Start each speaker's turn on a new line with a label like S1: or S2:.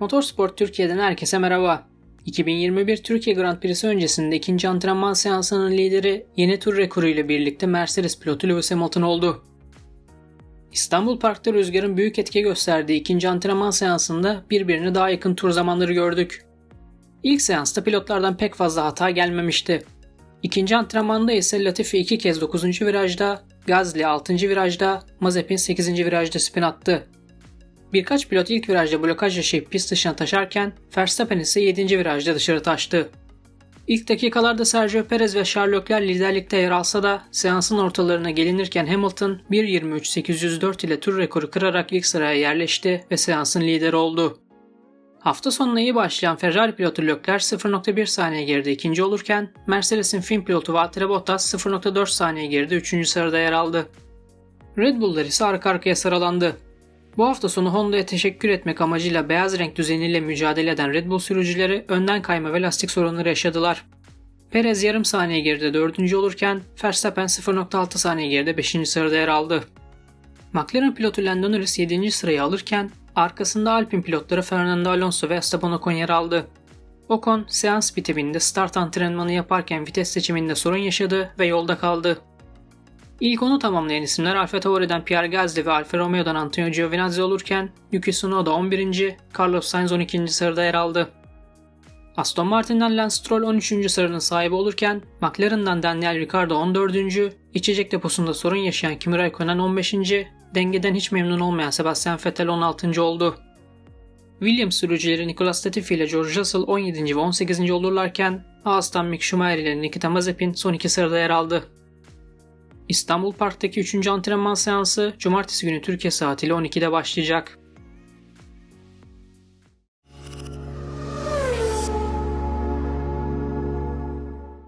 S1: Motorsport Türkiye'den herkese merhaba. 2021 Türkiye Grand Prix'si öncesinde ikinci antrenman seansının lideri yeni tur rekoru ile birlikte Mercedes pilotu Lewis Hamilton oldu. İstanbul Park'ta rüzgarın büyük etki gösterdiği ikinci antrenman seansında birbirine daha yakın tur zamanları gördük. İlk seansta pilotlardan pek fazla hata gelmemişti. İkinci antrenmanda ise Latifi iki kez 9. virajda, Gazli 6. virajda, Mazepin 8. virajda spin attı. Birkaç pilot ilk virajda blokaj yaşayıp pist dışına taşarken Verstappen ise 7. virajda dışarı taştı. İlk dakikalarda Sergio Perez ve Charles Leclerc liderlikte yer alsa da seansın ortalarına gelinirken Hamilton 1.23.804 ile tur rekoru kırarak ilk sıraya yerleşti ve seansın lideri oldu. Hafta sonuna iyi başlayan Ferrari pilotu Leclerc 0.1 saniye geride ikinci olurken Mercedes'in Fin pilotu Valtteri Bottas 0.4 saniye geride üçüncü sırada yer aldı. Red Bull'lar ise arka arkaya sıralandı. Bu hafta sonu Honda'ya teşekkür etmek amacıyla beyaz renk düzeniyle mücadele eden Red Bull sürücüleri önden kayma ve lastik sorunları yaşadılar. Perez yarım saniye geride 4. olurken Verstappen 0.6 saniye geride 5. sırada yer aldı. McLaren pilotu Lando Norris 7. sırayı alırken arkasında Alpine pilotları Fernando Alonso ve Esteban Ocon yer aldı. Ocon seans bitiminde start antrenmanı yaparken vites seçiminde sorun yaşadı ve yolda kaldı. İlk onu tamamlayan isimler Alfa Tauri'den Pierre Gasly ve Alfa Romeo'dan Antonio Giovinazzi olurken Yuki Tsunoda 11. Carlos Sainz 12. sırada yer aldı. Aston Martin'den Lance Stroll 13. sıranın sahibi olurken McLaren'dan Daniel Ricciardo 14. içecek deposunda sorun yaşayan Kimi Raikkonen 15. dengeden hiç memnun olmayan Sebastian Vettel 16. oldu. Williams sürücüleri Nicolas Latifi ile George Russell 17. ve 18. olurlarken Haas'tan Mick Schumacher ile Nikita Mazepin son iki sırada yer aldı. İstanbul Park'taki 3. antrenman seansı cumartesi günü Türkiye saatiyle 12'de başlayacak.